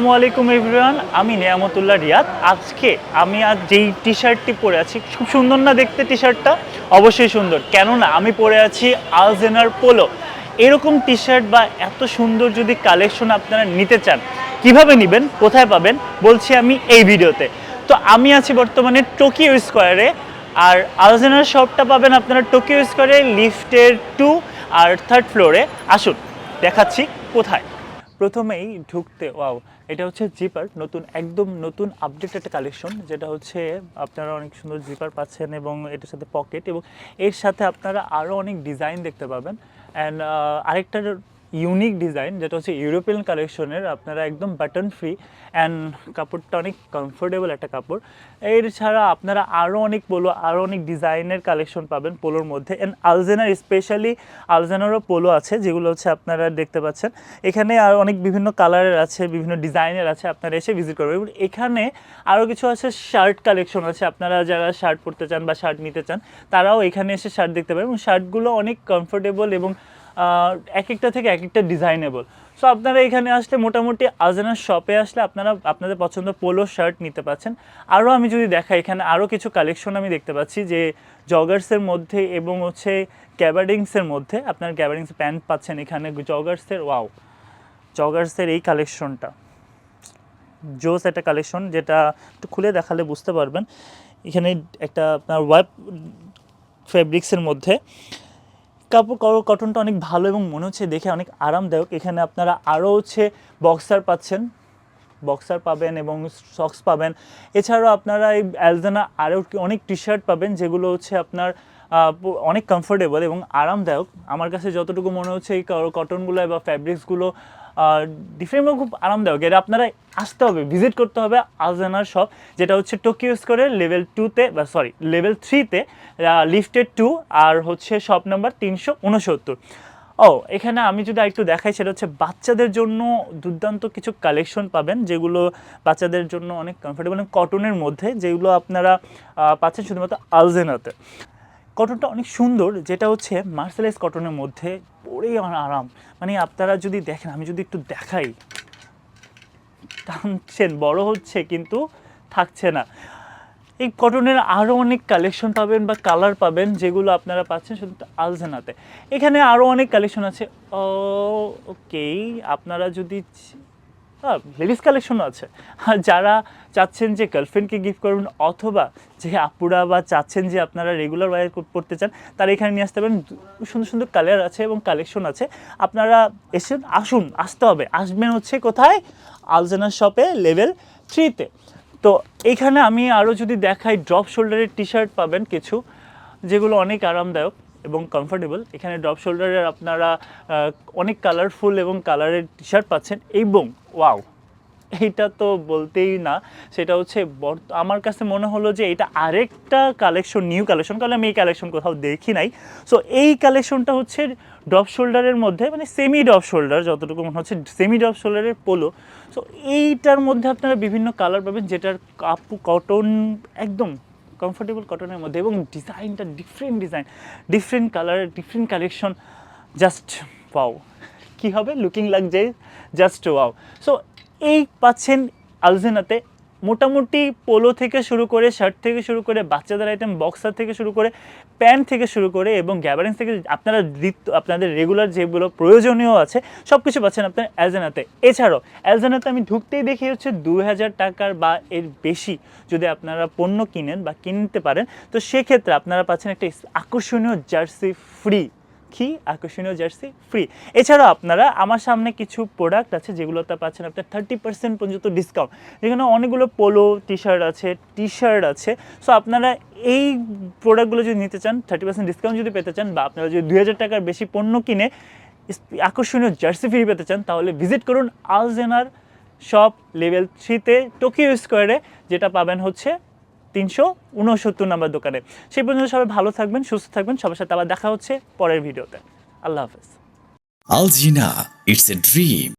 আসসালামু আলাইকুম এভরিওয়ান, আমি নিয়ামতুল্লাহ রিয়াদ। আজকে আমি আজ যেই টি শার্টটি পরে আছি, খুব সুন্দর না দেখতে টি শার্টটা অবশ্যই সুন্দর। কেননা আমি পরে আছি আলজেনার পোলো এরকম টি শার্ট বা এত সুন্দর যদি কালেকশন আপনারা নিতে চান, কীভাবে নেবেন, কোথায় পাবেন, বলছি আমি এই ভিডিওতে। তো আমি আছি বর্তমানে টোকিও স্কোয়ারে আর আলজেনার শপটা পাবেন আপনারা টোকিও স্কোয়ারে লিফটের টু আর থার্ড ফ্লোরে আসুন, দেখাচ্ছি কোথায়। প্রথমেই ঢুকতে, ওয়াও, এটা হচ্ছে জিপার নতুন, একদম নতুন আপডেটেড কালেকশন যেটা হচ্ছে আপনারা অনেক সুন্দর জিপার পাচ্ছেন এবং এটার সাথে পকেট এবং এর সাথে আপনারা আরও অনেক ডিজাইন দেখতে পাবেন। অ্যান্ড আরেকটা ইউনিক ডিজাইন যেটা হচ্ছে ইউরোপিয়ান কালেকশনের আপনারা একদম বাটন ফ্রি অ্যান্ড কাপড়টা অনেক কমফোর্টেবল একটা কাপড়। এর ছাড়া আপনারা আরও অনেক পোলো আরও অনেক ডিজাইনের কালেকশন পাবেন পোলোর মধ্যে। অ্যান্ড আলজেনার স্পেশালি আলজেনারও পোলো আছে, যেগুলো হচ্ছে আপনারা দেখতে পাচ্ছেন। এখানে আর অনেক বিভিন্ন কালারের আছে, বিভিন্ন ডিজাইনের আছে, আপনারা এসে ভিজিট করবেন। এবং এখানে আরও কিছু আছে শার্ট কালেকশন আছে। আপনারা যারা শার্ট পরতে চান বা শার্ট নিতে চান, তারাও এখানে এসে শার্ট দেখতে পারেন এবং শার্টগুলো অনেক কমফোর্টেবল এবং এক একটা থেকে এক একটা ডিজাইনেবল সো আপনারা এখানে আসলে মোটামুটি আজানার শপে আসলে আপনারা আপনাদের পছন্দ পোলো শার্ট নিতে পাচ্ছেন। আরও আমি যদি দেখাই, এখানে আরও কিছু কালেকশন আমি দেখতে পাচ্ছি যে জগার্সের মধ্যে এবং হচ্ছে ক্যাবার্ডিংসের মধ্যে আপনার ক্যাবার্ডিংস প্যান্ট পাচ্ছেন এখানে জগার্সের ওয়াও জগার্সের এই কালেকশনটা জোস একটা কালেকশন যেটা একটু খুলে দেখালে বুঝতে পারবেন। এখানে একটা আপনার ওয়েব ফেব্রিক্সের মধ্যে কাপড় কটনটা অনেক ভালো এবং মনে হচ্ছে দেখে অনেক আরামদায়ক। এখানে আপনারা আরও হচ্ছে বক্সার পাচ্ছেন। বক্সার পাবেন এবং সক্স পাবেন। এছাড়াও আপনারা এই অ্যালজানা আরও অনেক টি শার্ট পাবেন, যেগুলো হচ্ছে আপনার অনেক কমফোর্টেবল এবং আরামদায়ক। আমার কাছে যতটুকু মনে হচ্ছে এই কটনগুলো বা ফ্যাব্রিক্সগুলো ডিফারেন্ট খুব আরামদায়ক। এটা আপনারা আসতে হবে ভিজিট করতে হবে আলজানার শপ যেটা হচ্ছে টোকিও স্কোয়ারের লেভেল টুতে বা সরি লেভেল থ্রিতে লিফটেড টু আর হচ্ছে শপ নাম্বার তিনশো উনসত্তর। ও, এখানে আমি যদি একটু দেখাই, সেটা হচ্ছে বাচ্চাদের জন্য দুর্দান্ত কিছু কালেকশন পাবেন, যেগুলো বাচ্চাদের জন্য অনেক কমফোর্টেবল কটনের মধ্যে, যেগুলো আপনারা পাচ্ছেন শুধুমাত্র আলজেনাতে। কটনটা অনেক সুন্দর, যেটা হচ্ছে মার্সেলাইজ কটনের মধ্যে আমার আরাম। মানে আপনারা যদি দেখেন, আমি যদি একটু দেখাই, টানছেন, বড় হচ্ছে কিন্তু থাকছে না। এই কটনের আরও অনেক কালেকশন পাবেন বা কালার পাবেন, যেগুলো আপনারা পাচ্ছেন শুধু আলজেনাতে। এখানে আরও অনেক কালেকশন আছে। ওকে আপনারা যদি লেডিস কালেকশনও আছে। যারা চাচ্ছেন যে গার্লফ্রেন্ডকে গিফট করবেন অথবা যে আপুরা বা চাচ্ছেন যে আপনারা রেগুলার ওয়ার পড়তে চান, তারা এখানে নিয়ে আসতে পারেন। সুন্দর সুন্দর কালার আছে এবং কালেকশন আছে। আপনারা এসে আসুন, আসতে হবে। আসবেন হচ্ছে কোথায়? আলজানা শপে লেভেল থ্রিতে তো। এখানে আমি আরও যদি দেখাই ড্রপ শোল্ডারের টি শার্ট পাবেন কিছু, যেগুলো অনেক আরামদায়ক এবং কমফোর্টেবল এখানে ড্রপ শোল্ডারের আপনারা অনেক কালারফুল এবং কালারের টি শার্ট পাচ্ছেন। এবং ওয়াও, এইটা তো বলতেই না। সেটা হচ্ছে আমার কাছে মনে হলো যে এটা আরেকটা কালেকশন নিউ কালেকশন কারণ আমি এই কালেকশন কোথাও দেখি নাই। সো এই কালেকশনটা হচ্ছে ড্রপ শোল্ডারের মধ্যে মানে সেমি ড্রপ শোল্ডার, যতটুকু মনে হচ্ছে সেমি ড্রপ শোল্ডারের পোলো। সো এইটার মধ্যে আপনারা বিভিন্ন কালার পাবেন, যেটার কাপু কটন একদম কমফোর্টেবল কটনের মধ্যে, এবং ডিজাইনটা different design different colour different collection just wow কী হবে? লুকিং লাগছে জাস্ট ওয়াও সো এই পাচ্ছেন আলজেনাতে। মোটামুটি পোলো থেকে শুরু করে, শার্ট থেকে শুরু করে, বাচ্চাদের আইটেম বক্সার থেকে শুরু করে, প্যান্ট থেকে শুরু করে এবং গ্যাবারেন্স থেকে আপনারা আপনাদের রেগুলার যেগুলো প্রয়োজনীয় আছে সব কিছু পাচ্ছেন আপনার অ্যালজেনাতে এছাড়াও অ্যালজেনাতে আমি ঢুকতেই দেখি হচ্ছে দুই হাজার টাকার বা এর বেশি যদি আপনারা পণ্য কিনেন বা কিনতে পারেন, তো সেক্ষেত্রে আপনারা পাচ্ছেন একটা আকর্ষণীয় জার্সি ফ্রি কি আকর্ষণীয় জার্সি? ফ্রি এছাড়াও আপনারা আমার সামনে কিছু প্রোডাক্ট আছে যেগুলোতে পাচ্ছেন আপনার থার্টি পার্সেন্ট পর্যন্ত ডিসকাউন্ট যেখানে অনেকগুলো পোলো টি শার্ট আছে টি শার্ট আছে। সো আপনারা এই প্রোডাক্টগুলো যদি নিতে চান থার্টি পার্সেন্ট ডিসকাউন্ট যদি পেতে চান বা আপনারা যদি দুই হাজার টাকার বেশি পণ্য কিনে আকর্ষণীয় জার্সি ফ্রি পেতে চান, তাহলে ভিজিট করুন আলজেনার শপ লেভেল থ্রিতে টোকিও স্কোয়ারে যেটা পাবেন হচ্ছে তিনশো উনসত্তর নম্বর দোকানে। সেই পর্যন্ত সবাই ভালো থাকবেন, সুস্থ থাকবেন। সবার সাথে আবার দেখা হচ্ছে পরের ভিডিওতে। আল্লাহ হাফেজ। আল জিনা ইটস এ dream.